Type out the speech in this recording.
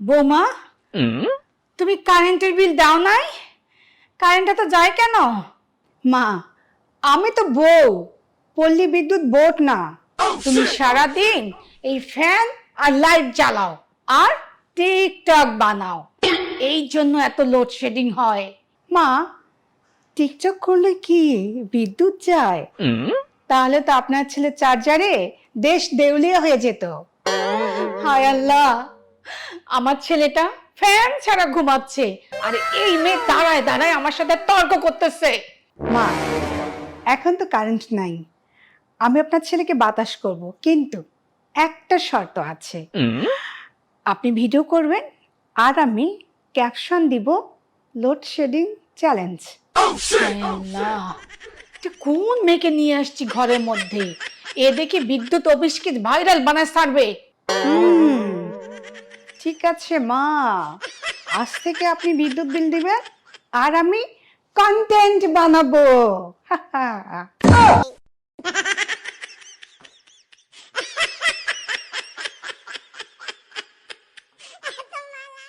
বৌমা তুমি কারেন্টের বিল দাও নাই? কারেন্টটা তো যায় কেন? মা আমি তো বউ পল্লী বিদ্যুৎ বোর্ড না। তুমি সারাদিন এই ফ্যান আর লাইট জ্বালাও আর টিকটক বানাও। এই জন্য এত লোডশেডিং হয়। মা টিকটক করলে কি বিদ্যুৎ যায়? তাহলে তো আপনার ছেলে চার্জারে দেশ দেউলিয়া হয়ে যেত। হায় আল্লাহ! আমার ছেলেটা ফ্যান ছাড়া ঘুমাচ্ছে। আর এই মেয়ে দাঁড়ায় দাঁড়ায় আমার সাথে তর্ক করতেছে। মা এখন তো কারেন্ট নাই। আমি আপনার ছেলেকে বাতাস করব কিন্তু একটা শর্ত আছে। আপনি ভিডিও করবেন আর আমি ক্যাপশন দিব লোডশেডিং চ্যালেঞ্জ কোন মেয়েকে নিয়ে আসছি ঘরের মধ্যে? এ দেখে বিদ্যুৎ অফিসকে ভাইরাল বানায় ছাড়বে? হুম। ঠিক আছে মা। আজ থেকে আপনি বিদ্যুৎ বিল দিবেন আর আমি কন্টেন্ট বানাবো।